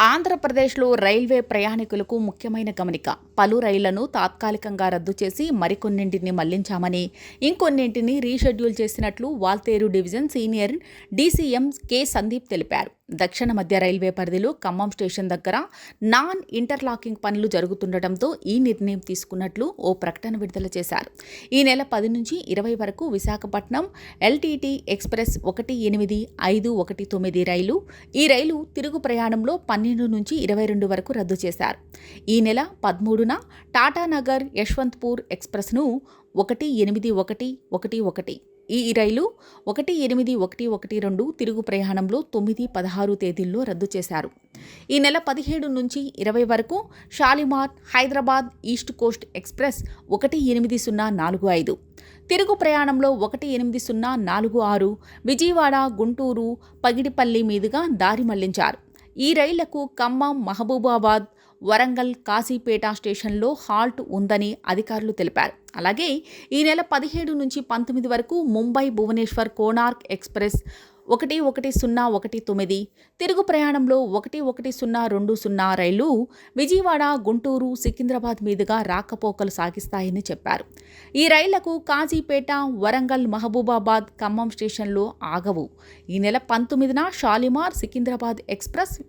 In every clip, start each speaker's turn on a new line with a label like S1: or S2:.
S1: ఆంధ్రప్రదేశ్లో రైల్వే ప్రయాణికులకు ముఖ్యమైన గమనిక. పలు రైళ్ళను తాత్కాలికంగా రద్దు చేసి మరికొన్నింటిని మళ్ళించామని ఇంకొన్నింటిని రీషెడ్యూల్ చేసినట్లు Waltair division senior DCM K Sandeep తెలిపారు. దక్షిణ మధ్య రైల్వే పరిధిలో ఖమ్మం స్టేషన్ దగ్గర నాన్ ఇంటర్లాకింగ్ పనులు జరుగుతుండటంతో ఈ నిర్ణయం తీసుకున్నట్లు ఓ ప్రకటన విడుదల చేశారు. ఈ నెల పది నుంచి ఇరవై వరకు విశాఖపట్నం ఎల్టీటీ ఎక్స్ప్రెస్ ఒకటి ఎనిమిది ఐదు ఒకటి తొమ్మిది రైలు ఈ రైలు తిరుగు ప్రయాణంలో పన్నెండు నుంచి ఇరవై రెండు వరకు రద్దు చేశారు. ఈ నెల పదమూడు పదమూడున టాటానగర్ యశ్వంత్పూర్ ఎక్స్ప్రెస్ను ఒకటి ఎనిమిది ఒకటి ఒకటి ఒకటి. ఈ రైలు ఒకటి ఎనిమిది ఒకటి ఒకటి రెండు తిరుగు ప్రయాణంలో తొమ్మిది పదహారు తేదీల్లో రద్దు చేశారు. ఈ నెల పదిహేడు నుంచి ఇరవై వరకు Shalimar Hyderabad East Coast Express ఒకటి ఎనిమిది సున్నా నాలుగు ఐదు. తిరుగు ప్రయాణంలో ఒకటి ఎనిమిది సున్నా నాలుగు ఆరు విజయవాడ గుంటూరు పగిడిపల్లి మీదుగా దారి మళ్ళించారు. ఈ రైళ్ళకు ఖమ్మం మహబూబాబాద్ వరంగల్ కాశీపేట స్టేషన్లో హాల్ట్ ఉందని అధికారులు తెలిపారు. అలాగే ఈ నెల పదిహేడు నుంచి పంతొమ్మిది వరకు ముంబై భువనేశ్వర్ కోనార్క్ ఎక్స్ప్రెస్ ఒకటి ఒకటి సున్నా ఒకటి తొమ్మిది తిరుగు ప్రయాణంలో ఒకటి ఒకటి సున్నా రెండు సున్నా రైలు విజయవాడ గుంటూరు సికింద్రాబాద్ మీదుగా రాకపోకలు సాగిస్తాయని చెప్పారు. ఈ రైళ్ళకు కాజీపేట వరంగల్ మహబూబాబాద్ ఖమ్మం స్టేషన్లో ఆగవు. ఈ నెల పంతొమ్మిదిన షాలిమార్ సికింద్రాబాద్ ఎక్స్ప్రెస్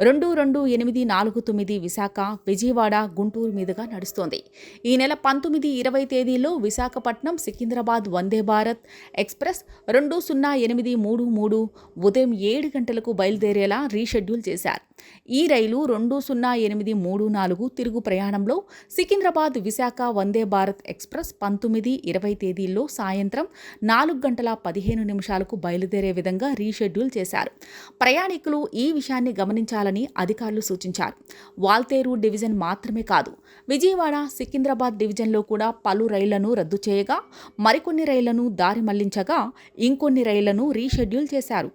S1: రెండు రెండు ఎనిమిది నాలుగు తొమ్మిది విశాఖ విజయవాడ గుంటూరు మీదుగా నడుస్తోంది. ఈ నెల పంతొమ్మిది ఇరవై తేదీలో విశాఖపట్నం సికింద్రాబాద్ వందే భారత్ ఎక్స్ప్రెస్ రెండు సున్నా ఎనిమిది మూడు మూడు ఉదయం ఏడు గంటలకు బయలుదేరేలా రీషెడ్యూల్ చేశారు. ఈ రైలు రెండు సున్నా ఎనిమిది మూడు నాలుగు తిరుగు ప్రయాణంలో సికింద్రాబాద్ విశాఖ వందే భారత్ ఎక్స్ప్రెస్ పంతొమ్మిది ఇరవై తేదీల్లో సాయంత్రం నాలుగు గంటల పదిహేను నిమిషాలకు బయలుదేరే విధంగా రీషెడ్యూల్ చేశారు. ప్రయాణికులు ఈ విషయాన్ని చేయాలని అధికారులు సూచించారు. వాల్తేరు డివిజన్ మాత్రమే కాదు విజయవాడ సికింద్రాబాద్ డివిజన్లో కూడా పలు రైళ్ళను రద్దు చేయగా మరికొన్ని రైళ్ళను దారి మళ్ళించగా ఇంకొన్ని రైళ్ళను రీషెడ్యూల్ చేశారు.